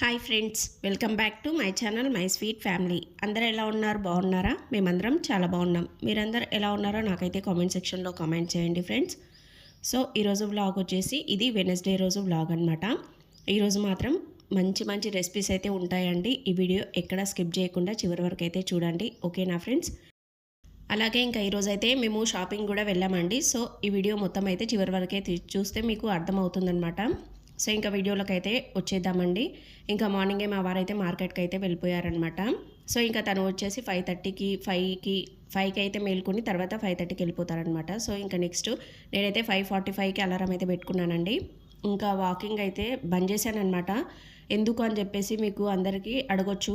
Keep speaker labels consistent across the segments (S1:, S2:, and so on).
S1: Hi friends welcome back to my channel my sweet family. అందరూ ఎలా ఉన్నారు? బాగున్నారా? మేమందరం చాలా బాగున్నాం. మీరందరూ ఎలా ఉన్నారో నాకైతే కామెంట్ సెక్షన్లో కామెంట్ చేయండి ఫ్రెండ్స్. సో ఈరోజు వ్లాగ్ వచ్చేసి ఇది వెనస్డే రోజు వ్లాగ్ అనమాట ఈరోజు మాత్రం మంచి మంచి రెసిపీస్ అయితే ఉంటాయండి. ఈ వీడియో ఎక్కడ స్కిప్ చేయకుండా చివరి వరకు అయితే చూడండి. ఓకేనా ఫ్రెండ్స్? అలాగే ఇంకా ఈరోజు అయితే మేము షాపింగ్ కూడా వెళ్ళామండి. సో ఈ వీడియో మొత్తం అయితే చివరి వరకు అయితే చూస్తే మీకు అర్థమవుతుందనమాట సో ఇంకా వీడియోలోకి అయితే వచ్చేద్దామండి. ఇంకా మార్నింగే మా వారైతే మార్కెట్కి అయితే వెళ్ళిపోయారనమాట సో ఇంకా తను వచ్చేసి ఫైవ్ థర్టీకి ఫైవ్కి ఫైవ్కి అయితే మేల్కొని తర్వాత ఫైవ్ థర్టీకి వెళ్ళిపోతారనమాట సో ఇంకా నెక్స్ట్ నేనైతే ఫైవ్ ఫార్టీ ఫైవ్కి అలారం అయితే పెట్టుకున్నానండి. ఇంకా వాకింగ్ అయితే బంద్ చేశానమాట ఎందుకు అని చెప్పేసి మీకు అందరికీ అడగొచ్చు.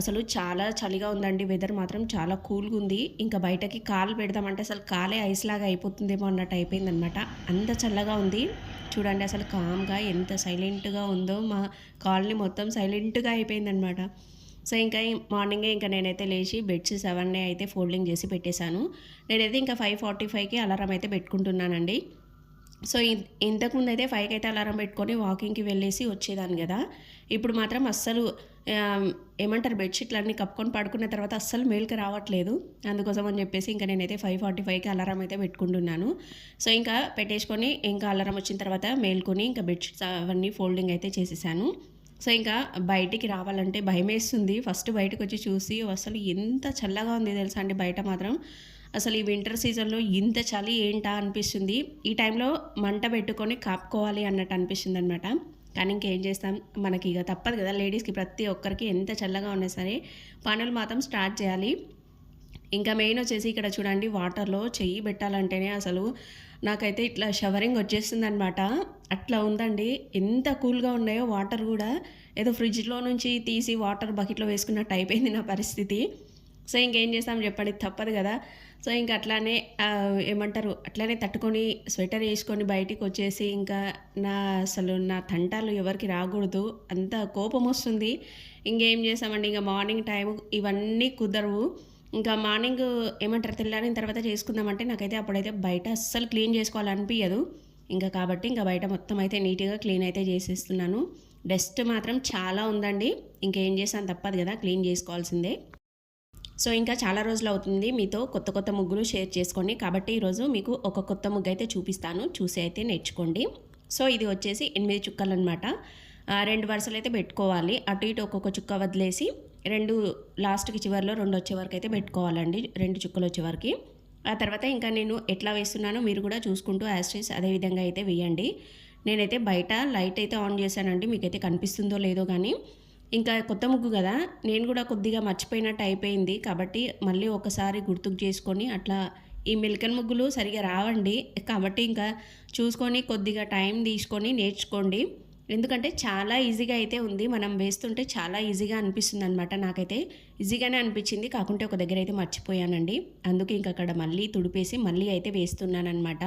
S1: అసలు చాలా చలిగా ఉందండి వెదర్ మాత్రం చాలా కూల్గా ఉంది. ఇంకా బయటకి కాలు పెడదామంటే అసలు కాలే ఐస్ లాగా అయిపోతుందేమో అన్నట్టు అయిపోయిందనమాట అంత చల్లగా ఉంది. చూడండి అసలు కామ్గా ఎంత సైలెంట్గా ఉందో మా కాలనీ మొత్తం సైలెంట్గా అయిపోయిందనమాట సో ఇంకా మార్నింగే ఇంకా నేనైతే లేచి బెడ్షీట్స్ అవన్నీ అయితే ఫోల్డింగ్ చేసి పెట్టేశాను. నేనైతే ఇంకా ఫైవ్ ఫార్టీ ఫైవ్కి అలారం అయితే పెట్టుకుంటున్నానండి. సో ఇంతకుముందు అయితే ఫైవ్కి అయితే అలారం పెట్టుకొని వాకింగ్కి వెళ్ళేసి వచ్చేదాన్ని కదా. ఇప్పుడు మాత్రం అస్సలు ఏమంటారు బెడ్షీట్లు అన్నీ కప్పుకొని పడుకున్న తర్వాత అస్సలు మేల్కి రావట్లేదు. అందుకోసం అని చెప్పేసి ఇంకా నేనైతే ఫైవ్ ఫార్టీ ఫైవ్కి అలారం అయితే పెట్టుకుంటున్నాను. సో ఇంకా పెట్టేసుకొని ఇంకా అలారం వచ్చిన తర్వాత మేల్కొని ఇంకా బెడ్షీట్స్ అవన్నీ ఫోల్డింగ్ అయితే చేసేసాను. సో ఇంకా బయటికి రావాలంటే భయం వేస్తుంది ఫస్ట్ బయటకు వచ్చి చూసి అసలు ఎంత చల్లగా ఉంది తెలుసా అండి బయట మాత్రం. అసలు ఈ వింటర్ సీజన్లో ఇంత చలి ఏంటా అనిపిస్తుంది? ఈ టైంలో మంట పెట్టుకొని కాపుకోవాలి అన్నట్టు అనిపిస్తుంది అనమాట కానీ ఇంకేం చేస్తాం? మనకి ఇక తప్పదు కదా లేడీస్కి ప్రతి ఒక్కరికి ఎంత చల్లగా ఉన్నా సరే పనులు మాత్రం స్టార్ట్ చేయాలి. ఇంకా మెయిన్ వచ్చేసి ఇక్కడ చూడండి వాటర్లో చెయ్యి పెట్టాలంటేనే అసలు నాకైతే ఇట్లా షవరింగ్ వచ్చేస్తుంది అనమాట అట్లా ఉందండి. ఎంత కూల్గా ఉన్నాయో వాటర్ కూడా. ఏదో ఫ్రిడ్జ్లో నుంచి తీసి వాటర్ బకెట్లో వేసుకున్నట్టు అయిపోయింది నా పరిస్థితి. సో ఇంకేం చేస్తాం చెప్పండి? తప్పదు కదా. సో ఇంకా అట్లానే ఏమంటారు అట్లానే తట్టుకొని స్వెటర్ వేసుకొని బయటికి వచ్చేసి ఇంకా నా అసలు నా తంటాలు ఎవరికి రాకూడదు. అంత కోపం వస్తుంది. ఇంకేం చేసామండి ఇంకా మార్నింగ్ టైం ఇవన్నీ కుదరవు. ఇంకా మార్నింగ్ ఏమంటారు తెల్లారిన తర్వాత చేసుకుందామంటే నాకైతే అప్పుడైతే బయట అస్సలు క్లీన్ చేసుకోవాలనిపించదు ఇంకా కాబట్టి ఇంకా బయట మొత్తం అయితే నీట్గా క్లీన్ అయితే చేసేస్తున్నాను. డస్ట్ మాత్రం చాలా ఉందండి. ఇంకేం చేసాను తప్పదు కదా క్లీన్ చేసుకోవాల్సిందే. సో ఇంకా చాలా రోజులు అవుతుంది మీతో కొత్త కొత్త ముగ్గులు షేర్ చేసుకోండి. కాబట్టి ఈరోజు మీకు ఒక కొత్త ముగ్గు అయితే చూపిస్తాను. చూసి అయితే నేర్చుకోండి. సో ఇది వచ్చేసి ఎనిమిది చుక్కలు అనమాట రెండు వరుసలు అయితే పెట్టుకోవాలి. అటు ఇటు ఒక్కొక్క చుక్క వదిలేసి రెండు లాస్ట్కి చివరిలో రెండు వచ్చే వరకు అయితే పెట్టుకోవాలండి. రెండు చుక్కలు వచ్చే వరకు. ఆ తర్వాత ఇంకా నేను ఎట్లా వేస్తున్నానో మీరు కూడా చూసుకుంటూ యాస్ట్రీస్ అదే విధంగా అయితే వేయండి. నేనైతే బయట లైట్ అయితే ఆన్ చేశానండి. మీకైతే కనిపిస్తుందో లేదో కానీ ఇంకా కొత్త ముగ్గు కదా? నేను కూడా కొద్దిగా మర్చిపోయినట్టు అయిపోయింది. కాబట్టి మళ్ళీ ఒకసారి గుర్తుకు చేసుకొని అట్లా ఈ మిల్కన్ ముగ్గులు సరిగా రావండి. కాబట్టి ఇంకా చూసుకొని కొద్దిగా టైం తీసుకొని నేర్చుకోండి. ఎందుకంటే చాలా ఈజీగా అయితే ఉంది. మనం వేస్తుంటే చాలా ఈజీగా అనిపిస్తుంది అనమాట నాకైతే. ఈజీగానే అనిపించింది. కాకుంటే ఒక దగ్గర అయితే మర్చిపోయానండి. అందుకే ఇంక అక్కడ మళ్ళీ తుడిపేసి మళ్ళీ అయితే వేస్తున్నాను అనమాట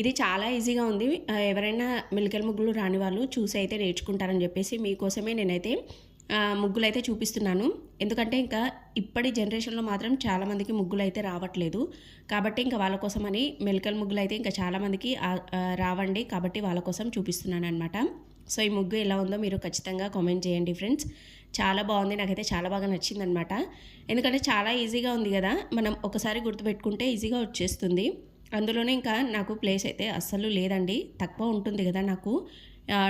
S1: ఇది చాలా ఈజీగా ఉంది. ఎవరైనా మిలికల ముగ్గులు రాని వాళ్ళు చూసి అయితే నేర్చుకుంటారని చెప్పేసి మీకోసమే నేనైతే ముగ్గులు అయితే చూపిస్తున్నాను. ఎందుకంటే ఇంకా ఇప్పటి జనరేషన్లో మాత్రం చాలామందికి ముగ్గులు అయితే రావట్లేదు. కాబట్టి ఇంకా వాళ్ళ కోసమని మెలికల్ ముగ్గులు అయితే ఇంకా చాలామందికి రావండి. కాబట్టి వాళ్ళ కోసం చూపిస్తున్నాను అనమాట సో ఈ ముగ్గు ఎలా ఉందో మీరు ఖచ్చితంగా కామెంట్ చేయండి ఫ్రెండ్స్. చాలా బాగుంది. నాకైతే చాలా బాగా నచ్చింది అనమాట ఎందుకంటే చాలా ఈజీగా ఉంది కదా. మనం ఒకసారి గుర్తుపెట్టుకుంటే ఈజీగా వచ్చేస్తుంది. అందులోనే ఇంకా నాకు ప్లేస్ అయితే అస్సలు లేదండి. తక్కువ ఉంటుంది కదా నాకు.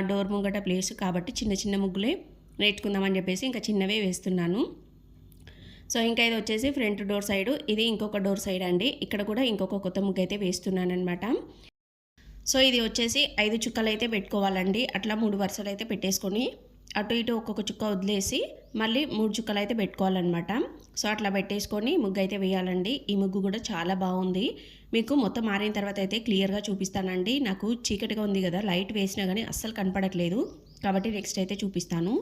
S1: డోర్ ముంగట ప్లేస్ కాబట్టి చిన్న చిన్న ముగ్గులే నేర్చుకుందామని చెప్పేసి ఇంకా చిన్నవే వేస్తున్నాను. సో ఇంకా ఇది వచ్చేసి ఫ్రంట్ డోర్ సైడ్ ఇది ఇంకొక డోర్ సైడ్ అండి. ఇక్కడ కూడా ఇంకొక కొత్త ముగ్గు అయితే వేస్తున్నాను అనమాట సో ఇది వచ్చేసి ఐదు చుక్కలు అయితే పెట్టుకోవాలండి. అట్లా మూడు వరుసలు అయితే పెట్టేసుకొని అటు ఇటు ఒక్కొక్క చుక్క వదిలేసి మళ్ళీ మూడు చుక్కలు అయితే పెట్టుకోవాలన్నమాట. సో అట్లా పెట్టేసుకొని ముగ్గు అయితే వేయాలండి. ఈ ముగ్గు కూడా చాలా బాగుంది. మీకు మొత్తం మారిన తర్వాత అయితే క్లియర్గా చూపిస్తానండి. నాకు చీకటిగా ఉంది కదా లైట్ వేసినా కానీ అస్సలు కనపడట్లేదు. కాబట్టి నెక్స్ట్ అయితే చూపిస్తాను.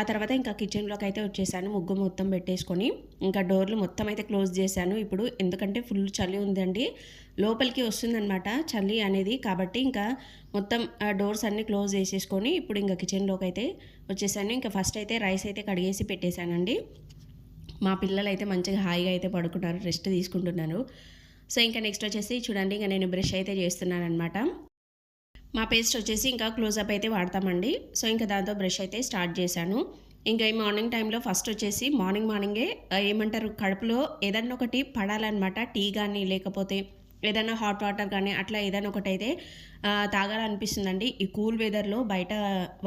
S1: ఆ తర్వాత ఇంకా కిచెన్లోకి అయితే వచ్చేసాను ముగ్గు మొత్తం పెట్టేసుకొని. ఇంకా డోర్లు మొత్తం అయితే క్లోజ్ చేశాను. ఇప్పుడు ఎందుకంటే ఫుల్ చలి ఉందండి. లోపలికి వస్తుందన్నమాట చలి అనేది. కాబట్టి ఇంకా మొత్తం డోర్స్ అన్నీ క్లోజ్ చేసేసుకొని ఇప్పుడు ఇంకా కిచెన్లోకి అయితే వచ్చేసాను. ఇంకా ఫస్ట్ అయితే రైస్ అయితే కడిగేసి పెట్టేశానండి. మా పిల్లలు అయితే మంచిగా హాయిగా అయితే పడుకుంటారు రెస్ట్ తీసుకుంటున్నారు. సో ఇంకా నెక్స్ట్ వచ్చేసి చూడండి ఇంకా నేను బ్రష్ అయితే చేస్తున్నాను అనమాట మా పేస్ట్ వచ్చేసి ఇంకా క్లోజప్ అయితే వాడతామండి. సో ఇంకా దాంతో బ్రష్ అయితే స్టార్ట్ చేశాను. ఇంకా ఈ మార్నింగ్ టైంలో ఫస్ట్ వచ్చేసి మార్నింగ్ మార్నింగే ఏమంటారు కడుపులో ఏదన్నా ఒకటి పడాలన్నమాట. టీ కానీ లేకపోతే ఏదైనా హాట్ వాటర్ కానీ అట్లా ఏదైనా ఒకటి అయితే తాగాలనిపిస్తుందండి. ఈ కూల్ వెదర్లో బయట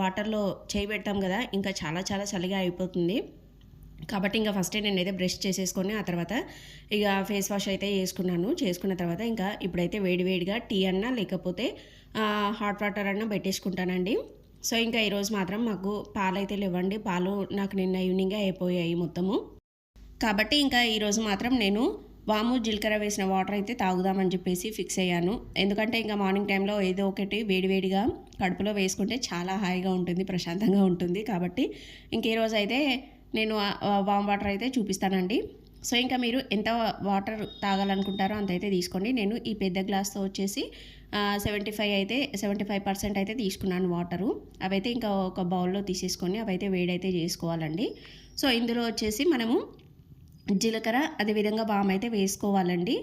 S1: వాటర్లో చేయి పెడతాం కదా ఇంకా చాలా చాలా చలిగా అయిపోతుంది. కాబట్టి ఇంకా ఫస్ట్ నేనైతే బ్రష్ చేసేసుకొని ఆ తర్వాత ఇక ఫేస్ వాష్ అయితే చేసుకున్నాను. చేసుకున్న తర్వాత ఇంకా ఇప్పుడైతే వేడివేడిగా టీ అన్నా లేకపోతే హాట్ వాటర్ అన్నా పెట్టేసుకుంటానండి. సో ఇంకా ఈరోజు మాత్రం మాకు పాలు అయితే లేవండి. పాలు నాకు నిన్న ఈవినింగే అయిపోయాయి మొత్తము. కాబట్టి ఇంకా ఈరోజు మాత్రం నేను వాము జీలకర్ర వేసిన వాటర్ అయితే తాగుదామని చెప్పేసి ఫిక్స్ అయ్యాను. ఎందుకంటే ఇంకా మార్నింగ్ టైంలో ఏదో ఒకటి వేడివేడిగా కడుపులో వేసుకుంటే చాలా హాయిగా ఉంటుంది ప్రశాంతంగా ఉంటుంది. కాబట్టి ఇంక ఈరోజు అయితే నేను వామ్ వాటర్ అయితే చూపిస్తానండి. సో ఇంకా మీరు ఎంత వాటర్ తాగాలనుకుంటారో అంత అయితే తీసుకోండి. నేను ఈ పెద్ద గ్లాస్తో వచ్చేసి సెవెంటీ ఫైవ్ అయితే సెవెంటీ ఫైవ్ పర్సెంట్ అయితే తీసుకున్నాను వాటరు అవైతే ఇంకా ఒక బౌల్లో తీసేసుకొని అవైతే వేడైతే చేసుకోవాలండి. సో ఇందులో వచ్చేసి మనము జీలకర్ర అదేవిధంగా వామ్ అయితే వేసుకోవాలండి.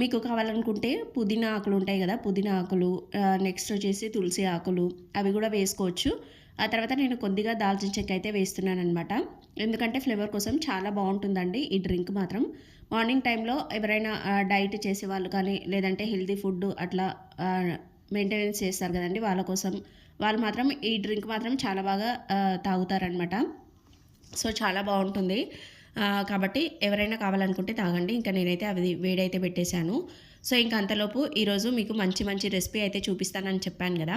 S1: మీకు కావాలనుకుంటే పుదీనా ఆకులు ఉంటాయి కదా పుదీనా ఆకులు నెక్స్ట్ వచ్చేసి తులసి ఆకులు అవి కూడా వేసుకోవచ్చు. ఆ తర్వాత నేను కొద్దిగా దాల్చిన చెక్క అయితే వేస్తున్నాను అనమాట ఎందుకంటే ఫ్లేవర్ కోసం చాలా బాగుంటుందండి ఈ డ్రింక్ మాత్రం. మార్నింగ్ టైంలో ఎవరైనా డైట్ చేసే వాళ్ళు కానీ లేదంటే హెల్తీ ఫుడ్ అట్లా మెయింటెనెన్స్ చేస్తారు కదండి వాళ్ళ కోసం. వాళ్ళు మాత్రం ఈ డ్రింక్ మాత్రం చాలా బాగా తాగుతారనమాట సో చాలా బాగుంటుంది. కాబట్టి ఎవరైనా కావాలనుకుంటే తాగండి. ఇంకా నేనైతే అవి వేడైతే పెట్టేశాను. సో ఇంకా అంతలోపు ఈరోజు మీకు మంచి మంచి రెసిపీ అయితే చూపిస్తానని చెప్పాను కదా.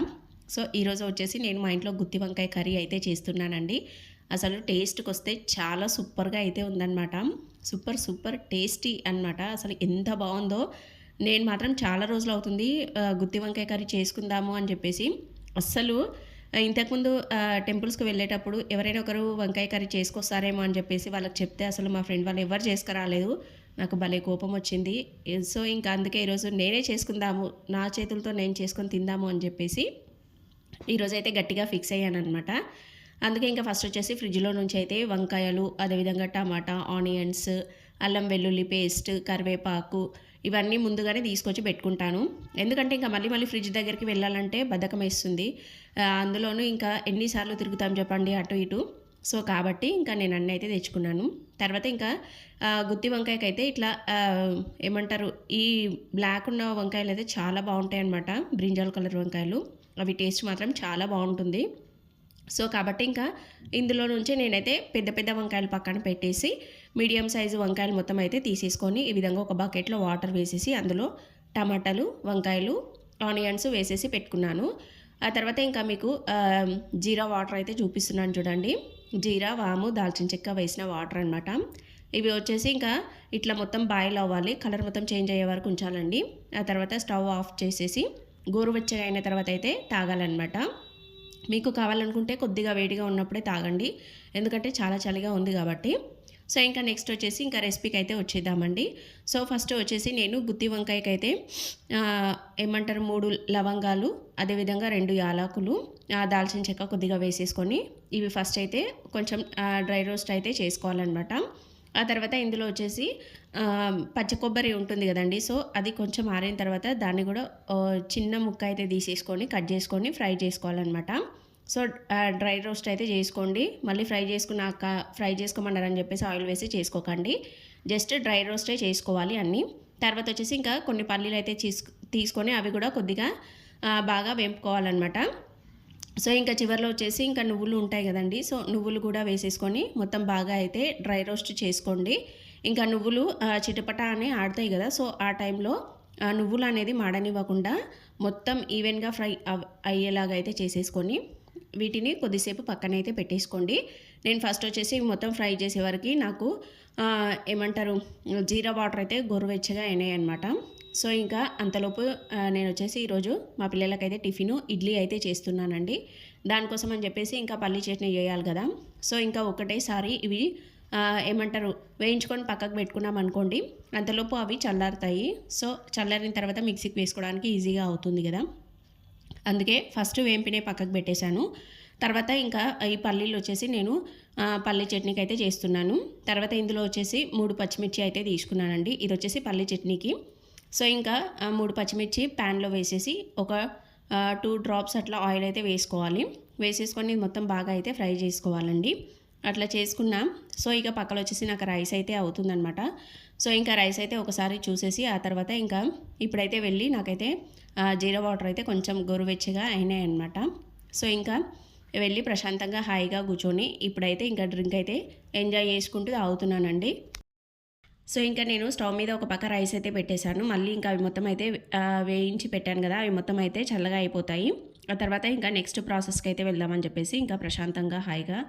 S1: సో ఈరోజు వచ్చేసి నేను మా ఇంట్లో గుత్తి వంకాయ కర్రీ అయితే చేస్తున్నానండి. అసలు టేస్ట్కి వస్తే చాలా సూపర్గా అయితే ఉందన్నమాట. సూపర్ సూపర్ టేస్టీ అన్నమాట. అసలు ఎంత బాగుందో. నేను మాత్రం చాలా రోజులు అవుతుంది గుత్తి వంకాయ కర్రీ చేసుకుందాము అని చెప్పేసి. అస్సలు ఇంతకుముందు టెంపుల్స్కి వెళ్ళేటప్పుడు ఎవరైనా ఒకరు వంకాయ కర్రీ చేసుకొస్తారేమో అని చెప్పేసి వాళ్ళకి చెప్తే అసలు మా ఫ్రెండ్ వాళ్ళు ఎవరు చేసుకురాలేదు. నాకు భలే కోపం వచ్చింది. సో ఇంకా అందుకే ఈరోజు నేనే చేసుకుందాము నా చేతులతో నేను చేసుకొని తిందాము అని చెప్పేసి. ఈరోజు అయితే గట్టిగా ఫిక్స్ అయ్యాను అనమాట అందుకే ఇంకా ఫస్ట్ వచ్చేసి ఫ్రిడ్జ్లో నుంచి అయితే వంకాయలు అదేవిధంగా టమాటా ఆనియన్స్ అల్లం వెల్లుల్లి పేస్ట్ కరివేపాకు ఇవన్నీ ముందుగానే తీసుకొచ్చి పెట్టుకుంటాను. ఎందుకంటే ఇంకా మళ్ళీ మళ్ళీ ఫ్రిడ్జ్ దగ్గరికి వెళ్ళాలంటే బద్ధకం వేస్తుంది. అందులోనూ ఇంకా ఎన్నిసార్లు తిరుగుతాం చెప్పండి అటు ఇటు. సో కాబట్టి ఇంకా నేను అన్నీ అయితే తెచ్చుకున్నాను. తర్వాత ఇంకా గుత్తి వంకాయకి అయితే ఇట్లా ఏమంటారు ఈ బ్లాక్ ఉన్న వంకాయలు అయితే చాలా బాగుంటాయి అన్నమాట బ్రింజాల్ కలర్ వంకాయలు. అవి టేస్ట్ మాత్రం చాలా బాగుంటుంది. సో కాబట్టి ఇంకా ఇందులో నుంచి నేనైతే పెద్ద పెద్ద వంకాయలు పక్కన పెట్టేసి మీడియం సైజు వంకాయలు మొత్తం అయితే తీసేసుకొని ఈ విధంగా ఒక బకెట్లో వాటర్ వేసేసి అందులో టమాటాలు వంకాయలు ఆనియన్స్ వేసేసి పెట్టుకున్నాను. ఆ తర్వాత ఇంకా మీకు జీరా వాటర్ అయితే చూపిస్తున్నాను చూడండి. జీరా వాము దాల్చిన చెక్క వేసిన వాటర్ అనమాట ఇవి వచ్చేసి ఇంకా ఇట్లా మొత్తం బాయిల్ అవ్వాలి. కలర్ మొత్తం చేంజ్ అయ్యే వరకు ఉంచాలండి. ఆ తర్వాత స్టవ్ ఆఫ్ చేసేసి గోరువెచ్చగా అయిన తర్వాత అయితే తాగాలన్నమాట. మీకు కావాలనుకుంటే కొద్దిగా వేడిగా ఉన్నప్పుడే తాగండి. ఎందుకంటే చాలా చలిగా ఉంది కాబట్టి. సో ఇంకా నెక్స్ట్ వచ్చేసి ఇంకా రెసిపీకి అయితే వచ్చేద్దామండి. సో ఫస్ట్ వచ్చేసి నేను గుత్తి వంకాయకి అయితే ఏమంటారు మూడు లవంగాలు అదేవిధంగా రెండు యాలకులు దాల్చిన చెక్క కొద్దిగా వేసేసుకొని ఇవి ఫస్ట్ అయితే కొంచెం డ్రై రోస్ట్ అయితే చేసుకోవాలన్నమాట. ఆ తర్వాత ఇందులో వచ్చేసి పచ్చి కొబ్బరి ఉంటుంది కదండి. సో అది కొంచెం ఆరిన తర్వాత దాన్ని కూడా చిన్న ముక్క అయితే తీసేసుకొని కట్ చేసుకొని ఫ్రై చేసుకోవాలన్నమాట. సో డ్రై రోస్ట్ అయితే చేసుకోండి. మళ్ళీ ఫ్రై చేసుకున్నాక ఫ్రై చేసుకోమన్నారని చెప్పేసి ఆయిల్ వేసి చేసుకోకండి. జస్ట్ డ్రై రోస్టే చేసుకోవాలి అన్నీ. తర్వాత వచ్చేసి ఇంకా కొన్ని పల్లీలు అయితే తీసుకొని అవి కూడా కొద్దిగా బాగా వేపుకోవాలన్నమాట. సో ఇంకా చివరిలో వచ్చేసి ఇంకా నువ్వులు ఉంటాయి కదండి. సో నువ్వులు కూడా వేసేసుకొని మొత్తం బాగా అయితే డ్రై రోస్ట్ చేసుకోండి. ఇంకా నువ్వులు చిటపట అని ఆడతాయి కదా. సో ఆ టైంలో నువ్వులు అనేది మాడనివ్వకుండా మొత్తం ఈవెన్గా ఫ్రై అవ్- అయ్యేలాగా అయితే చేసేసుకొని వీటిని కొద్దిసేపు పక్కనైతే పెట్టేసుకోండి. నేను ఫస్ట్ వచ్చేసి మొత్తం ఫ్రై చేసే వరకు నాకు ఏమంటారు జీరా వాటర్ అయితే గోరువెచ్చగా అయినాయి అనమాట సో ఇంకా అంతలోపు నేను వచ్చేసి ఈరోజు మా పిల్లలకైతే టిఫిన్ ఇడ్లీ అయితే చేస్తున్నానండి. దానికోసం అని చెప్పేసి ఇంకా పల్లీ చట్నీ చేయాలి కదా. సో ఇంకా ఒకటేసారి ఇవి ఏమంటారు వేయించుకొని పక్కకు పెట్టుకున్నాం అనుకోండి అంతలోపు అవి చల్లారుతాయి. సో చల్లారిన తర్వాత మిక్సీకి వేసుకోవడానికి ఈజీగా అవుతుంది కదా. అందుకే ఫస్ట్ వేంపినే పక్కకు పెట్టేశాను. తర్వాత ఇంకా ఈ పల్లీలు వచ్చేసి నేను పల్లీ చట్నీకి అయితే చేస్తున్నాను. తర్వాత ఇందులో వచ్చేసి మూడు పచ్చిమిర్చి అయితే తీసుకున్నానండి. ఇది వచ్చేసి పల్లీ చట్నీకి. సో ఇంకా మూడు పచ్చిమిర్చి ప్యాన్లో వేసేసి ఒక టూ డ్రాప్స్ అట్లా ఆయిల్ అయితే వేసుకోవాలి. వేసేసుకొని మొత్తం బాగా అయితే ఫ్రై చేసుకోవాలండి. అట్లా చేసుకున్నాం. సో ఇక పక్కన వచ్చేసి నాకు రైస్ అయితే అవుతుందనమాట సో ఇంకా రైస్ అయితే ఒకసారి చూసేసి ఆ తర్వాత ఇంకా ఇప్పుడైతే వెళ్ళి నాకైతే జీరా వాటర్ అయితే కొంచెం గోరువెచ్చగా అయినాయి అనమాట సో ఇంకా వెళ్ళి ప్రశాంతంగా హాయిగా కూర్చొని ఇప్పుడైతే ఇంకా డ్రింక్ అయితే ఎంజాయ్ చేసుకుంటూ తాగుతున్నానండి. సో ఇంకా నేను స్టవ్ మీద ఒక పక్క రైస్ అయితే పెట్టేశాను. మళ్ళీ ఇంకా అవి మొత్తం అయితే వేయించి పెట్టాను కదా అవి మొత్తం అయితే చల్లగా అయిపోతాయి. ఆ తర్వాత ఇంకా నెక్స్ట్ ప్రాసెస్కి అయితే వెళ్దామని చెప్పేసి ఇంకా ప్రశాంతంగా హాయిగా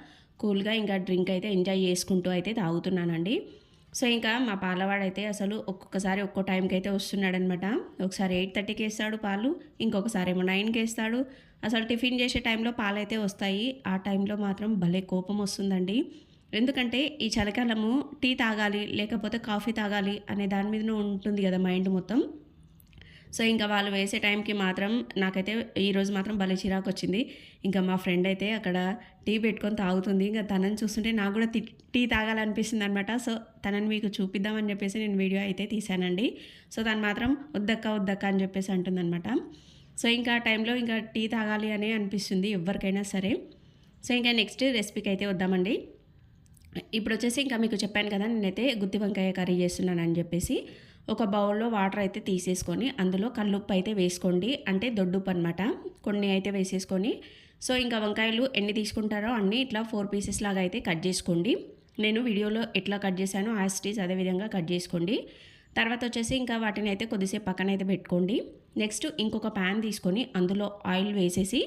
S1: కూల్గా ఇంకా డ్రింక్ అయితే ఎంజాయ్ చేసుకుంటూ అయితే తాగుతున్నానండి. సో ఇంకా మా పాలవాడైతే అసలు ఒక్కొక్కసారి ఒక్కో టైంకి అయితే వస్తున్నాడనమాట. ఒకసారి ఎయిట్ థర్టీకి వేస్తాడు పాలు ఇంకొకసారి ఏమో నైన్కి వేస్తాడు. అసలు టిఫిన్ చేసే టైంలో పాలు అయితే వస్తాయి. ఆ టైంలో మాత్రం భలే కోపం వస్తుందండి. ఎందుకంటే ఈ చలికాలము టీ తాగాలి లేకపోతే కాఫీ తాగాలి అనే దాని మీదనే ఉంటుంది కదా మైండ్ మొత్తం. సో ఇంకా వాళ్ళు వేసే టైంకి మాత్రం నాకైతే ఈరోజు మాత్రం భలే చిరాకు వచ్చింది ఇంకా మా ఫ్రెండ్ అయితే అక్కడ టీ పెట్టుకొని తాగుతుంది. ఇంకా తనని చూస్తుంటే నాకు కూడా టీ తాగాలనిపిస్తుంది అనమాట సో తనని మీకు చూపిద్దామని చెప్పేసి నేను వీడియో అయితే తీశానండి. సో తను మాత్రం వద్దక్క వద్దక్క అని చెప్పేసి అంటుందన్నమాట. సో ఇంకా ఆ టైంలో ఇంకా టీ తాగాలి అని అనిపిస్తుంది ఎవరికైనా సరే. సో ఇంకా నెక్స్ట్ రెసిపీకి అయితే వద్దామండి. ఇప్పుడు వచ్చేసి ఇంకా మీకు చెప్పాను కదా నేనైతే గుత్తి వంకాయ కర్రీ చేస్తున్నాను అని చెప్పేసి ఒక బౌల్లో వాటర్ అయితే తీసేసుకొని అందులో కల్లుప్పు అయితే వేసుకోండి. అంటే దొడ్డుప్పు అనమాట కొన్ని అయితే వేసేసుకొని. సో ఇంకా వంకాయలు ఎన్ని తీసుకుంటారో అన్నీ ఇట్లా ఫోర్ పీసెస్ లాగా అయితే కట్ చేసుకోండి. నేను వీడియోలో ఎట్లా కట్ చేశానో యాస్టీస్ అదే విధంగా కట్ చేసుకోండి. తర్వాత వచ్చేసి ఇంకా వాటిని అయితే కొద్దిసేపు పక్కన అయితే పెట్టుకోండి. నెక్స్ట్ ఇంకొక ప్యాన్ తీసుకొని అందులో ఆయిల్ వేసేసి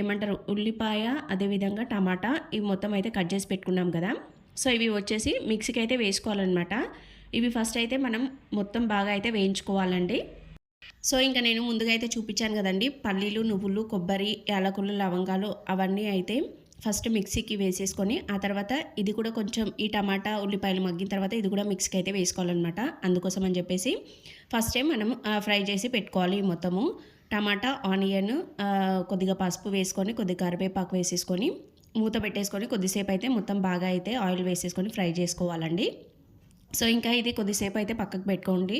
S1: ఏమంటారు? ఉల్లిపాయ అదేవిధంగా టమాటా ఇవి మొత్తం అయితే కట్ చేసి పెట్టుకున్నాం కదా. సో ఇవి వచ్చేసి మిక్సీకి అయితే వేసుకోవాలన్నమాట. ఇవి ఫస్ట్ అయితే మనం మొత్తం బాగా అయితే వేయించుకోవాలండి. సో ఇంకా నేను ముందుగా అయితే చూపించాను కదండి. పల్లీలు నువ్వులు కొబ్బరి యాలకులు లవంగాలు అవన్నీ అయితే ఫస్ట్ మిక్సీకి వేసేసుకొని ఆ తర్వాత ఇది కూడా కొంచెం ఈ టమాటా ఉల్లిపాయలు మగ్గిన తర్వాత ఇది కూడా మిక్సీకి అయితే వేసుకోవాలన్నమాట. అందుకోసం అని చెప్పేసి ఫస్ట్ టైం మనం ఫ్రై చేసి పెట్టుకోవాలి ఈ మొత్తము. టమాటా ఆనియన్ కొద్దిగా పసుపు వేసుకొని కొద్దిగా కరివేపాకు వేసేసుకొని మూత పెట్టేసుకొని కొద్దిసేపు అయితే మొత్తం బాగా అయితే ఆయిల్ వేసేసుకొని ఫ్రై చేసుకోవాలండి. సో ఇంకా ఇది కొద్దిసేపు అయితే పక్కకు పెట్టుకోండి.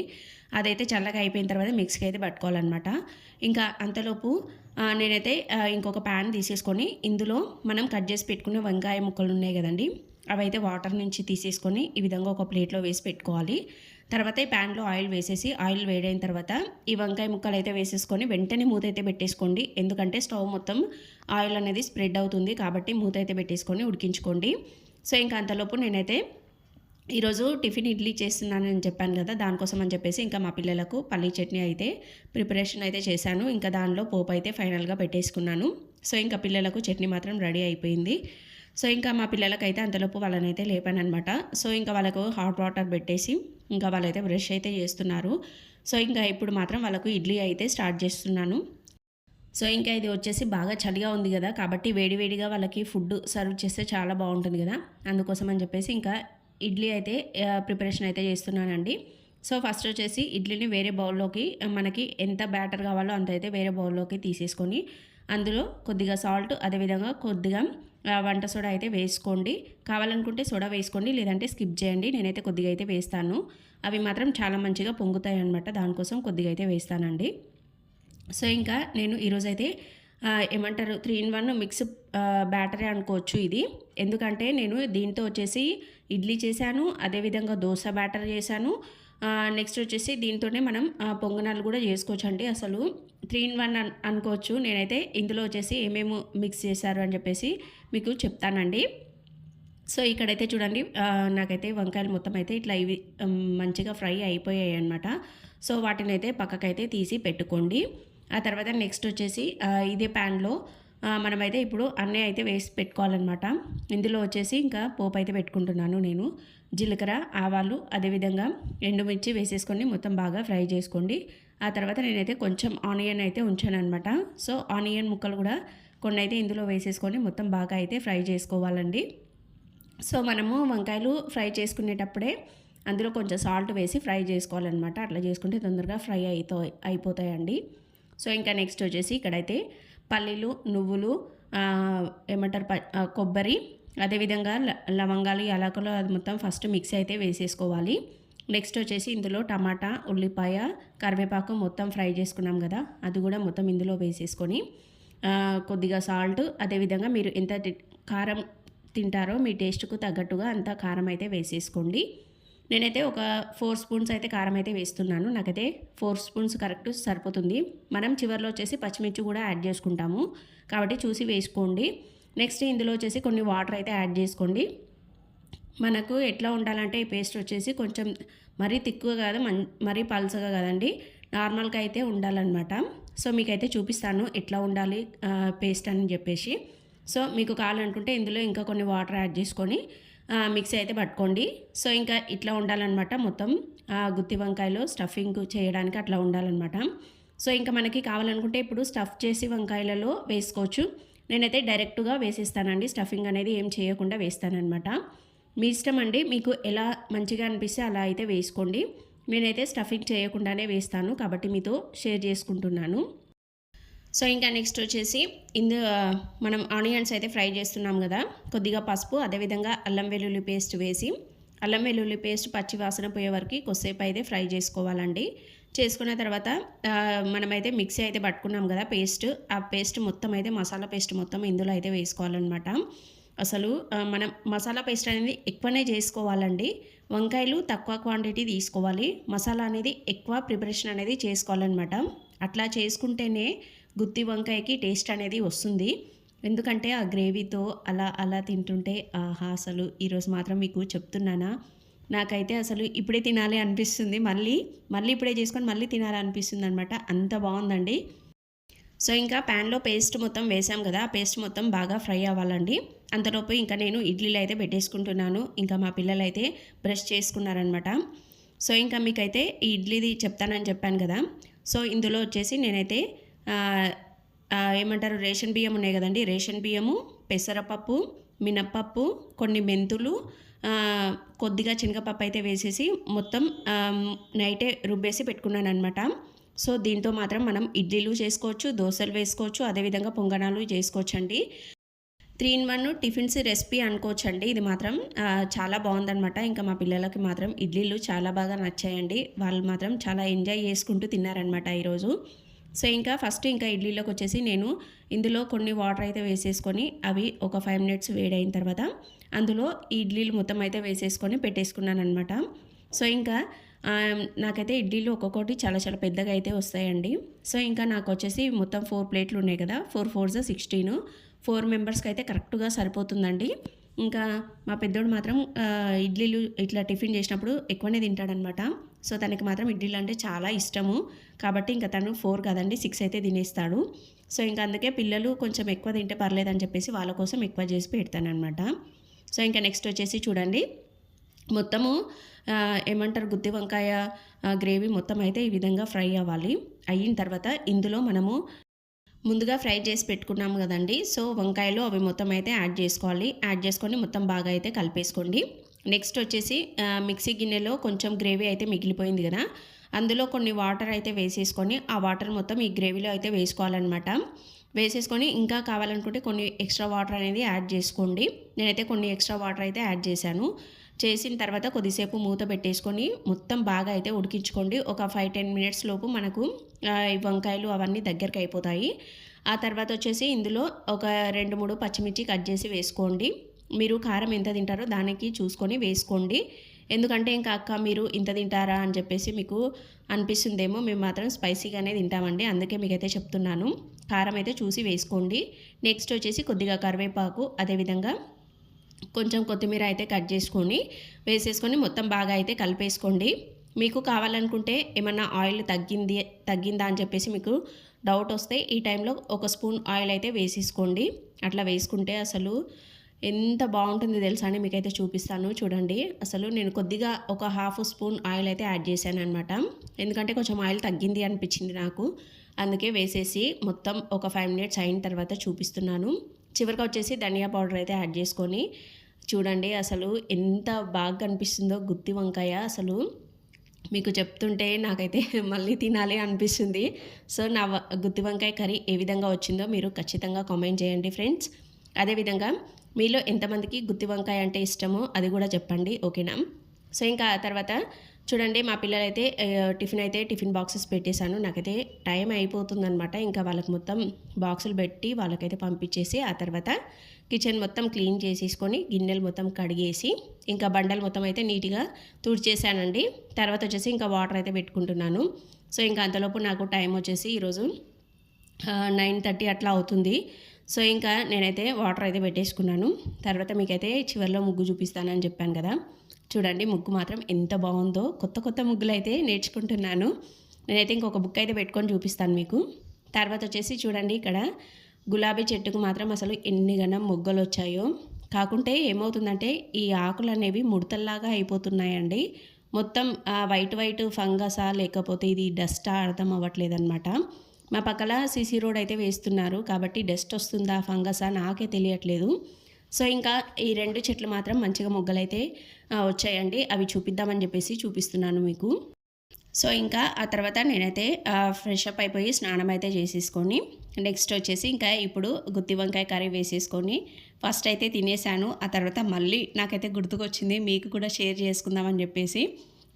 S1: అదైతే చల్లగా అయిపోయిన తర్వాత మిక్సీకి అయితే పట్టుకోవాలన్నమాట. ఇంకా అంతలోపు నేనైతే ఇంకొక ప్యాన్ తీసేసుకొని ఇందులో మనం కట్ చేసి పెట్టుకునే వంకాయ ముక్కలు ఉన్నాయి కదండి. అవైతే వాటర్ నుంచి తీసేసుకొని ఈ విధంగా ఒక ప్లేట్లో వేసి పెట్టుకోవాలి. తర్వాత ఈ ప్యాన్లో ఆయిల్ వేసేసి ఆయిల్ వేడైన తర్వాత ఈ వంకాయ ముక్కలు అయితే వేసేసుకొని వెంటనే మూత అయితే పెట్టేసుకోండి. ఎందుకంటే స్టవ్ మొత్తం ఆయిల్ అనేది స్ప్రెడ్ అవుతుంది కాబట్టి మూత అయితే పెట్టేసుకొని ఉడికించుకోండి. సో ఇంకా అంతలోపు నేనైతే ఈరోజు టిఫిన్ ఇడ్లీ చేస్తున్నానని చెప్పాను కదా దానికోసం అని చెప్పేసి ఇంకా మా పిల్లలకు పల్లీ చట్నీ అయితే ప్రిపరేషన్ అయితే చేశాను. ఇంకా దానిలో పోపు అయితే ఫైనల్గా పెట్టేసుకున్నాను. సో ఇంకా పిల్లలకు చట్నీ మాత్రం రెడీ అయిపోయింది. సో ఇంకా మా పిల్లలకైతే అంతలోపు వాళ్ళనైతే లేపాను అనమాట సో ఇంకా వాళ్ళకు హాట్ వాటర్ పెట్టేసి ఇంకా వాళ్ళైతే బ్రష్ అయితే చేస్తున్నారు. సో ఇంకా ఇప్పుడు మాత్రం వాళ్ళకు ఇడ్లీ అయితే స్టార్ట్ చేస్తున్నాను. సో ఇంకా ఇది వచ్చేసి బాగా చలిగా ఉంది కదా కాబట్టి వేడివేడిగా వాళ్ళకి ఫుడ్ సర్వ్ చేస్తే చాలా బాగుంటుంది కదా. అందుకోసం అని చెప్పేసి ఇంకా ఇడ్లీ అయితే ప్రిపరేషన్ అయితే చేస్తున్నానండి. సో ఫస్ట్ వచ్చేసి ఇడ్లీని వేరే బౌల్లోకి మనకి ఎంత బ్యాటర్ కావాలో అంత అయితే వేరే బౌల్లోకి తీసేసుకొని అందులో కొద్దిగా సాల్ట్ అదేవిధంగా కొద్దిగా వంట సోడా అయితే వేసుకోండి. కావాలనుకుంటే సోడా వేసుకోండి లేదంటే స్కిప్ చేయండి. నేనైతే కొద్దిగా అయితే వేస్తాను. అవి మాత్రం చాలా మంచిగా పొంగుతాయి అనమాట దానికోసం కొద్దిగా అయితే వేస్తానండి. సో ఇంకా నేను ఈరోజైతే ఏమంటారు three in one mix battery అనుకోవచ్చు ఇది. ఎందుకంటే నేను దీంతో వచ్చేసి ఇడ్లీ చేశాను అదేవిధంగా దోశ బ్యాటర్ చేశాను. నెక్స్ట్ వచ్చేసి దీంతోనే మనం పొంగనాలు కూడా చేసుకోవచ్చు అండి అసలు త్రీ ఇన్ వన్ అనుకోవచ్చు. నేనైతే ఇందులో వచ్చేసి ఏమేమి మిక్స్ చేశారు అని చెప్పేసి మీకు చెప్తానండి. సో ఇక్కడైతే చూడండి నాకైతే వంకాయలు మొత్తం అయితే ఇట్లా ఇవి మంచిగా ఫ్రై అయిపోయాయి అనమాట సో వాటిని అయితే పక్కకైతే తీసి పెట్టుకోండి. ఆ తర్వాత నెక్స్ట్ వచ్చేసి ఇదే ప్యాన్లో మనమైతే ఇప్పుడు అన్నీ అయితే వేసి పెట్టుకోవాలన్నమాట. ఇందులో వచ్చేసి ఇంకా పోపు అయితే పెట్టుకుంటున్నాను నేను. జీలకర్ర ఆవాలు అదేవిధంగా ఎండుమిర్చి వేసేసుకొని మొత్తం బాగా ఫ్రై చేసుకోండి. ఆ తర్వాత నేనైతే కొంచెం ఆనియన్ అయితే ఉంచాను అనమాట సో ఆనియన్ ముక్కలు కూడా కొన్ని అయితే ఇందులో వేసేసుకొని మొత్తం బాగా అయితే ఫ్రై చేసుకోవాలండి. సో మనము వంకాయలు ఫ్రై చేసుకునేటప్పుడే అందులో కొంచెం సాల్ట్ వేసి ఫ్రై చేసుకోవాలన్నమాట. అట్లా చేసుకుంటే తొందరగా ఫ్రై అయితో అయిపోతాయండి. సో ఇంకా నెక్స్ట్ వచ్చేసి ఇక్కడైతే పల్లీలు నువ్వులు ఏమంటారు కొబ్బరి అదేవిధంగా ల- లవంగాలు యాలకులు అది మొత్తం ఫస్ట్ మిక్స్ అయితే వేసేసుకోవాలి. నెక్స్ట్ వచ్చేసి ఇందులో టమాటా ఉల్లిపాయ కరివేపాకు మొత్తం ఫ్రై చేసుకున్నాం కదా అది కూడా మొత్తం ఇందులో వేసేసుకొని కొద్దిగా సాల్ట్ అదేవిధంగా మీరు ఎంత కారం తింటారో మీ టేస్ట్కు తగ్గట్టుగా అంత కారం అయితే వేసేసుకోండి. నేనైతే ఒక ఫోర్ స్పూన్స్ అయితే కారం అయితే వేస్తున్నాను. నాకైతే ఫోర్ స్పూన్స్ కరెక్ట్ సరిపోతుంది. మనం చివరిలో వచ్చేసి పచ్చిమిర్చి కూడా యాడ్ చేసుకుంటాము. కాబట్టి చూసి వేసుకోండి. నెక్స్ట్ ఇందులో వచ్చేసి కొన్ని వాటర్ అయితే యాడ్ చేసుకోండి. మనకు ఎట్లా ఉండాలంటే ఈ పేస్ట్ వచ్చేసి కొంచెం మరీ తిక్కువ కాదు మన్ మరీ పల్చగా కదండి. నార్మల్గా అయితే ఉండాలన్నమాట. సో మీకైతే చూపిస్తాను ఎట్లా ఉండాలి పేస్ట్ అని చెప్పేసి. సో మీకు కావాలనుకుంటే ఇందులో ఇంకా కొన్ని వాటర్ యాడ్ చేసుకొని మిక్సీ అయితే పట్టుకోండి. సో ఇంకా ఇట్లా ఉండాలన్నమాట మొత్తం. ఆ, గుత్తి వంకాయలో స్టఫింగ్ చేయడానికి అట్లా ఉండాలన్నమాట. సో ఇంకా మనకి కావాలనుకుంటే ఇప్పుడు స్టఫ్ చేసి వంకాయలలో వేసుకోవచ్చు. నేనైతే డైరెక్ట్గా వేసేస్తానండి. స్టఫింగ్ అనేది ఏం చేయకుండా వేస్తానమాట మీ ఇష్టం అండి. మీకు ఎలా మంచిగా అనిపిస్తే అలా అయితే వేసుకోండి. నేనైతే స్టఫింగ్ చేయకుండానే వేస్తాను. కాబట్టి మీతో షేర్ చేసుకుంటున్నాను. సో ఇంకా నెక్స్ట్ వచ్చేసి ఇందు మనం ఆనియన్స్ అయితే ఫ్రై చేస్తున్నాం కదా. కొద్దిగా పసుపు అదేవిధంగా అల్లం వెల్లుల్లి పేస్ట్ వేసి అల్లం వెల్లుల్లి పేస్ట్ పచ్చి వాసన పోయే వరకు కొద్దిసేపు అయితే ఫ్రై చేసుకోవాలండి. చేసుకున్న తర్వాత మనమైతే మిక్సీ అయితే పట్టుకున్నాం కదా పేస్ట్. ఆ పేస్ట్ మొత్తం అయితే మసాలా పేస్ట్ మొత్తం ఇందులో అయితే వేసుకోవాలన్నమాట. అసలు మనం మసాలా పేస్ట్ అనేది ఎక్కువనే చేసుకోవాలండి. వంకాయలు తక్కువ క్వాంటిటీ తీసుకోవాలి. మసాలా అనేది ఎక్కువ ప్రిపరేషన్ అనేది చేసుకోవాలన్నమాట. అట్లా చేసుకుంటేనే గుత్తి వంకాయకి టేస్ట్ అనేది వస్తుంది. ఎందుకంటే ఆ గ్రేవీతో అలా అలా తింటుంటే ఆహా అసలు ఈరోజు మాత్రం మీకు చెప్తున్నానా? నాకైతే అసలు ఇప్పుడే తినాలి అనిపిస్తుంది. మళ్ళీ మళ్ళీ ఇప్పుడే చేసుకొని మళ్ళీ తినాలి అనిపిస్తుంది అనమాట అంత బాగుందండి. సో ఇంకా ప్యాన్లో పేస్ట్ మొత్తం వేసాం కదా. ఆ పేస్ట్ మొత్తం బాగా ఫ్రై అవ్వాలండి. అంతలోపు ఇంకా నేను ఇడ్లీలు అయితే పెట్టేసుకుంటున్నాను. ఇంకా మా పిల్లలు అయితే బ్రష్ చేసుకున్నారనమాట సో ఇంకా మీకైతే ఈ ఇడ్లీది చెప్తానని చెప్పాను కదా. సో ఇందులో వచ్చేసి నేనైతే ఏమంటారు రేషన్ బియ్యం ఉన్నాయి కదండి. రేషన్ బియ్యము పెసరపప్పు మినప్పప్పు కొన్ని మెంతులు కొద్దిగా శనగపప్పు అయితే వేసేసి మొత్తం నైటే రుబ్బేసి పెట్టుకున్నాను అనమాట సో దీంతో మాత్రం మనం ఇడ్లీలు చేసుకోవచ్చు దోశలు వేసుకోవచ్చు అదేవిధంగా పొంగనాలు చేసుకోవచ్చండి. Three in one tiffins recipe అనుకోవచ్చండి. ఇది మాత్రం చాలా బాగుందనమాట ఇంకా మా పిల్లలకి మాత్రం ఇడ్లీలు చాలా బాగా నచ్చాయండి. వాళ్ళు మాత్రం చాలా ఎంజాయ్ చేసుకుంటూ తిన్నారనమాట ఈరోజు. సో ఇంకా ఫస్ట్ ఇంకా ఇడ్లీలోకి వచ్చేసి నేను ఇందులో కొన్ని వాటర్ అయితే వేసేసుకొని అవి ఒక ఫైవ్ మినిట్స్ వేడైన తర్వాత అందులో ఈ ఇడ్లీలు మొత్తం అయితే వేసేసుకొని పెట్టేసుకున్నాను అనమాట సో ఇంకా నాకైతే ఇడ్లీలు ఒక్కొక్కటి చాలా చాలా పెద్దగా అయితే వస్తాయండి. సో ఇంకా నాకు వచ్చేసి మొత్తం ఫోర్ ప్లేట్లు ఉన్నాయి కదా ఫోర్ ఫోర్స్ సిక్స్టీన్. ఫోర్ మెంబర్స్కి అయితే కరెక్ట్గా సరిపోతుందండి. ఇంకా మా పెద్దోడు మాత్రం ఇడ్లీలు ఇట్లా టిఫిన్ చేసినప్పుడు ఎక్కువనే తింటాడనమాట సో తనకి మాత్రం ఇడ్లీలు అంటే చాలా ఇష్టము. కాబట్టి ఇంకా తను ఫోర్ కదండి సిక్స్ అయితే తినేస్తాడు. సో ఇంకా అందుకే పిల్లలు కొంచెం ఎక్కువ తింటే పర్లేదని చెప్పేసి వాళ్ళ కోసం ఎక్కువ చేసి పెడతానమాట సో ఇంకా నెక్స్ట్ వచ్చేసి చూడండి. మొత్తము ఏమంటారు గుత్తి వంకాయ గ్రేవీ మొత్తం అయితే ఈ విధంగా ఫ్రై అవ్వాలి. అయిన తర్వాత ఇందులో మనము ముందుగా ఫ్రై చేసి పెట్టుకున్నాము కదండి. సో వంకాయలు అవి మొత్తం అయితే యాడ్ చేసుకోవాలి. యాడ్ చేసుకొని మొత్తం బాగా అయితే కలిపేసుకోండి. నెక్స్ట్ వచ్చేసి మిక్సీ గిన్నెలో కొంచెం గ్రేవీ అయితే మిగిలిపోయింది కదా. అందులో కొన్ని వాటర్ అయితే వేసేసుకొని ఆ వాటర్ మొత్తం ఈ గ్రేవీలో అయితే వేసుకోవాలన్నమాట. వేసేసుకొని ఇంకా కావాలనుకుంటే కొన్ని ఎక్స్ట్రా వాటర్ అనేది యాడ్ చేసుకోండి. నేనైతే కొన్ని ఎక్స్ట్రా వాటర్ అయితే యాడ్ చేశాను. చేసిన తర్వాత కొద్దిసేపు మూత పెట్టేసుకొని మొత్తం బాగా అయితే ఉడికించుకోండి. ఒక ఫైవ్ టెన్ మినిట్స్ లోపు మనకు ఈ వంకాయలు అవన్నీ దగ్గరికి అయిపోతాయి ఆ తర్వాత వచ్చేసి ఇందులో ఒక రెండు మూడు పచ్చిమిర్చి కట్ చేసి వేసుకోండి. మీరు కారం ఎంత తింటారో దానికి చూసుకొని వేసుకోండి. ఎందుకంటే ఇంకా అక్క మీరు ఇంత తింటారా అని చెప్పేసి మీకు అనిపిస్తుందేమో మేము మాత్రం స్పైసీగానే తింటామండి. అందుకే మీకైతే చెప్తున్నాను. కారం అయితే చూసి వేసుకోండి. నెక్స్ట్ వచ్చేసి కొద్దిగా కరివేపాకు అదేవిధంగా కొంచెం కొత్తిమీర అయితే కట్ చేసుకొని వేసేసుకొని మొత్తం బాగా అయితే కలిపేసుకోండి. మీకు కావాలనుకుంటే ఏమన్నా ఆయిల్ తగ్గింది తగ్గిందా అని చెప్పేసి మీకు డౌట్ వస్తే ఈ టైంలో ఒక స్పూన్ ఆయిల్ అయితే వేసేసుకోండి. అట్లా వేసుకుంటే అసలు ఎంత బాగుంటుంది తెలుసా అని మీకైతే చూపిస్తాను. చూడండి. అసలు నేను కొద్దిగా ఒక హాఫ్ స్పూన్ ఆయిల్ అయితే యాడ్ చేశాను అనమాట ఎందుకంటే కొంచెం ఆయిల్ తగ్గింది అనిపించింది నాకు. అందుకే వేసేసి మొత్తం ఒక ఫైవ్ మినిట్స్ అయిన తర్వాత చూపిస్తున్నాను. చివరిగా వచ్చేసి ధనియా పౌడర్ అయితే యాడ్ చేసుకొని చూడండి అసలు ఎంత బాగా కనిపిస్తుందో గుత్తి వంకాయ అసలు. మీకు చెప్తుంటే నాకైతే మళ్ళీ తినాలి అనిపిస్తుంది. సో నా గుత్తి వంకాయ కర్రీ ఏ విధంగా వచ్చిందో మీరు ఖచ్చితంగా కామెంట్ చేయండి ఫ్రెండ్స్. అదేవిధంగా మీలో ఎంతమందికి గుత్తి వంకాయ అంటే ఇష్టమో అది కూడా చెప్పండి ఓకేనా? సో ఇంకా ఆ తర్వాత చూడండి మా పిల్లలైతే టిఫిన్ అయితే టిఫిన్ బాక్సెస్ పెట్టేశాను. నాకైతే టైం అయిపోతుందనమాట ఇంకా వాళ్ళకి మొత్తం బాక్సులు పెట్టి వాళ్ళకైతే పంపించేసి ఆ తర్వాత కిచెన్ మొత్తం క్లీన్ చేసేసుకొని గిన్నెలు మొత్తం కడిగేసి ఇంకా బండలు మొత్తం అయితే నీట్గా తుడిచేసానండి తర్వాత వచ్చేసి ఇంకా వాటర్ అయితే పెట్టుకుంటున్నాను. సో ఇంకా అంతలోపు నాకు టైం వచ్చేసి ఈరోజు నైన్ థర్టీ అట్లా అవుతుంది. సో ఇంకా నేనైతే వాటర్ అయితే పెట్టేసుకున్నాను. తర్వాత మీకైతే చివరిలో ముగ్గు చూపిస్తానని చెప్పాను కదా. చూడండి ముగ్గు మాత్రం ఎంత బాగుందో. కొత్త కొత్త ముగ్గులు అయితే నేర్చుకుంటున్నాను. నేనైతే ఇంకొక బుక్ అయితే పెట్టుకొని చూపిస్తాను మీకు. తర్వాత వచ్చేసి చూడండి ఇక్కడ గులాబీ చెట్టుకు మాత్రం అసలు ఎన్ని గణం మొగ్గలు వచ్చాయో. కాకుంటే ఏమవుతుందంటే ఈ ఆకులు అనేవి ముడతల్లాగా అయిపోతున్నాయండి. మొత్తం ఆ వైట్ వైట్ ఫంగసా లేకపోతే ఇది డస్టా అర్థం అవ్వట్లేదన్నమాట. మా పక్కల సీసీ రోడ్ అయితే వేస్తున్నారు కాబట్టి డస్ట్ వస్తుందా ఫంగసా నాకే తెలియట్లేదు. సో ఇంకా ఈ రెండు చెట్లు మాత్రం మంచిగా మొగ్గలైతే వచ్చాయండి. అవి చూపిద్దామని చెప్పేసి చూపిస్తున్నాను మీకు. సో ఇంకా ఆ తర్వాత నేనైతే ఫ్రెష్ అప్ అయిపోయి స్నానం అయితే చేసేసుకొని నెక్స్ట్ వచ్చేసి ఇంకా ఇప్పుడు గుత్తి వంకాయ కర్రీ వేసేసుకొని ఫస్ట్ అయితే తినేసాను. ఆ తర్వాత మళ్ళీ నాకైతే గుర్తుకొచ్చింది మీకు కూడా షేర్ చేసుకుందామని చెప్పేసి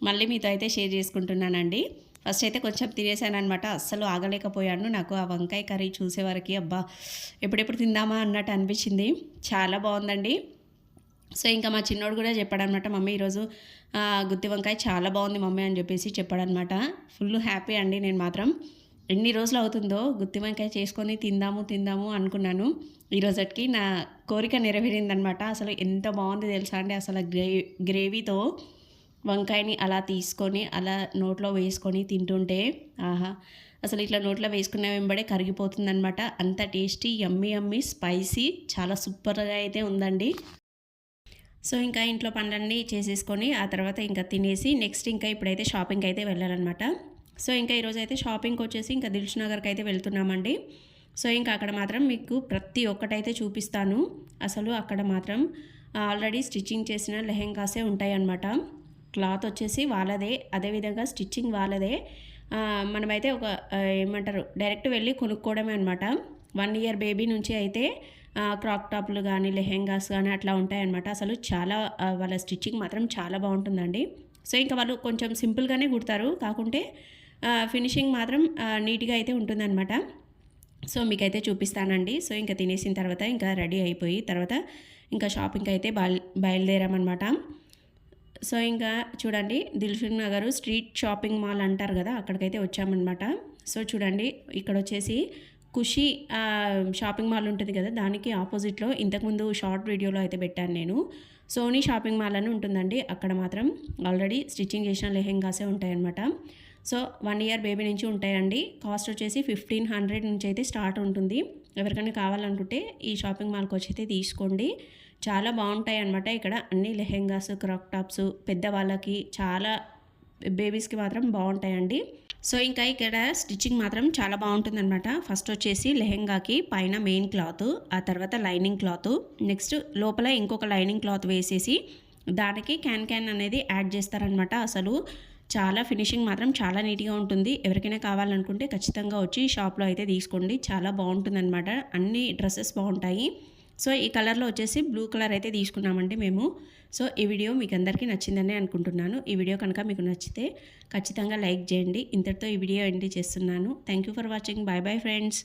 S1: మళ్ళీ మీతో అయితే షేర్ చేసుకుంటున్నానండి. ఫస్ట్ అయితే కొంచెం తినేసాను అనమాట అస్సలు ఆగలేకపోయాను. నాకు ఆ వంకాయ కర్రీ చూసేవరకు అబ్బా ఎప్పుడెప్పుడు తిందామా అన్నట్టు అనిపించింది. చాలా బాగుందండి. సో ఇంకా మా చిన్నోడు కూడా చెప్పాడనమాట మమ్మీ ఈరోజు గుత్తి వంకాయ చాలా బాగుంది మమ్మీ అని చెప్పేసి చెప్పాడనమాట ఫుల్ హ్యాపీ అండి నేను మాత్రం. ఎన్ని రోజులు అవుతుందో గుత్తి వంకాయ చేసుకొని తిందాము తిందాము అనుకున్నాను. ఈ నా కోరిక నెరవేరిందనమాట అసలు ఎంత బాగుంది తెలుసా అండి అసలు గ్రే గ్రేవీతో. వంకాయని అలా తీసుకొని అలా నోట్లో వేసుకొని తింటుంటే ఆహా అసలు ఇట్లా నోట్లో వేసుకున్న వెంబడే కరిగిపోతుందనమాట అంత టేస్టీ యమ్మీ యమ్మీ స్పైసీ చాలా సూపర్గా అయితే ఉందండి. సో ఇంకా ఇంట్లో పనులన్నీ చేసేసుకొని ఆ తర్వాత ఇంకా తినేసి నెక్స్ట్ ఇంకా ఇప్పుడైతే షాపింగ్కి అయితే వెళ్ళాలన్నమాట. సో ఇంకా ఈరోజు అయితే షాపింగ్కి వచ్చేసి ఇంకా దిల్ష్ నగర్కి అయితే వెళ్తున్నామండి. సో ఇంకా అక్కడ మాత్రం మీకు ప్రతి ఒక్కటైతే చూపిస్తాను. అసలు అక్కడ మాత్రం ఆల్రెడీ స్టిచ్చింగ్ చేసిన లెహెంగాసే ఉంటాయి అన్నమాట క్లాత్ వచ్చేసి వాళ్ళదే అదేవిధంగా స్టిచ్చింగ్ వాళ్ళదే. మనమైతే ఒక ఏమంటారు డైరెక్ట్ వెళ్ళి కొనుక్కోవడమే అనమాట వన్ ఇయర్ బేబీ నుంచి అయితే క్రాక్ క్రాప్ టాప్లు కానీ లెహెంగాస్ కానీ అట్లా ఉంటాయన్నమాట. అసలు చాలా వాళ్ళ స్టిచ్చింగ్ మాత్రం చాలా బాగుంటుందండి. సో ఇంకా వాళ్ళు కొంచెం సింపుల్గానే కుడతారు. కాకుంటే ఫినిషింగ్ మాత్రం నీట్గా అయితే ఉంటుందన్నమాట. సో మీకైతే చూపిస్తానండి. సో ఇంకా తినేసిన తర్వాత ఇంకా రెడీ అయిపోయి తర్వాత ఇంకా షాపింగ్కి అయితే బయలు బయలుదేరామన్నమాట. సో ఇంకా చూడండి Dilsukh Nagar street shopping mall అంటారు కదా అక్కడికైతే వచ్చామన్నమాట. సో చూడండి ఇక్కడ వచ్చేసి ఖుషి షాపింగ్ మాల్ ఉంటుంది కదా దానికి ఆపోజిట్లో ఇంతకుముందు షార్ట్ వీడియోలో అయితే పెట్టాను నేను. సోనీ షాపింగ్ మాల్ అని ఉంటుందండి అక్కడ మాత్రం ఆల్రెడీ స్టిచ్చింగ్ చేసిన లెహెంగాసే ఉంటాయన్నమాట. సో వన్ ఇయర్ బేబీ నుంచి ఉంటాయండి కాస్ట్ వచ్చేసి ఫిఫ్టీన్ హండ్రెడ్ నుంచి అయితే స్టార్ట్ ఉంటుంది. ఎవరికైనా కావాలనుకుంటే ఈ షాపింగ్ మాల్కి వచ్చి అయితే తీసుకోండి. చాలా బాగుంటాయి అనమాట ఇక్కడ. అన్ని లెహెంగాస్ క్రాక్ టాప్స్ పెద్దవాళ్ళకి చాలా బేబీస్కి మాత్రం బాగుంటాయండి. సో ఇంకా ఇక్కడ స్టిచ్చింగ్ మాత్రం చాలా బాగుంటుందన్నమాట. ఫస్ట్ వచ్చేసి లెహెంగాకి పైన మెయిన్ క్లాత్ ఆ తర్వాత లైనింగ్ క్లాత్ నెక్స్ట్ లోపల ఇంకొక లైనింగ్ క్లాత్ వేసేసి దానికి క్యాన్ క్యాన్ అనేది యాడ్ చేస్తారనమాట అసలు చాలా ఫినిషింగ్ మాత్రం చాలా నీట్గా ఉంటుంది. ఎవరికైనా కావాలనుకుంటే ఖచ్చితంగా వచ్చి షాప్లో అయితే తీసుకోండి. చాలా బాగుంటుందన్నమాట. అన్ని డ్రెస్సెస్ బాగుంటాయి. సో ఈ కలర్లో వచ్చేసి బ్లూ కలర్ అయితే తీసుకున్నామండి మేము. సో ఈ వీడియో మీకు అందరికీ నచ్చిందని అనుకుంటున్నాను. ఈ వీడియో కనుక మీకు నచ్చితే ఖచ్చితంగా లైక్ చేయండి. ఇంతటితో ఈ వీడియో ఎండి చేస్తున్నాను. Thank you for watching bye bye friends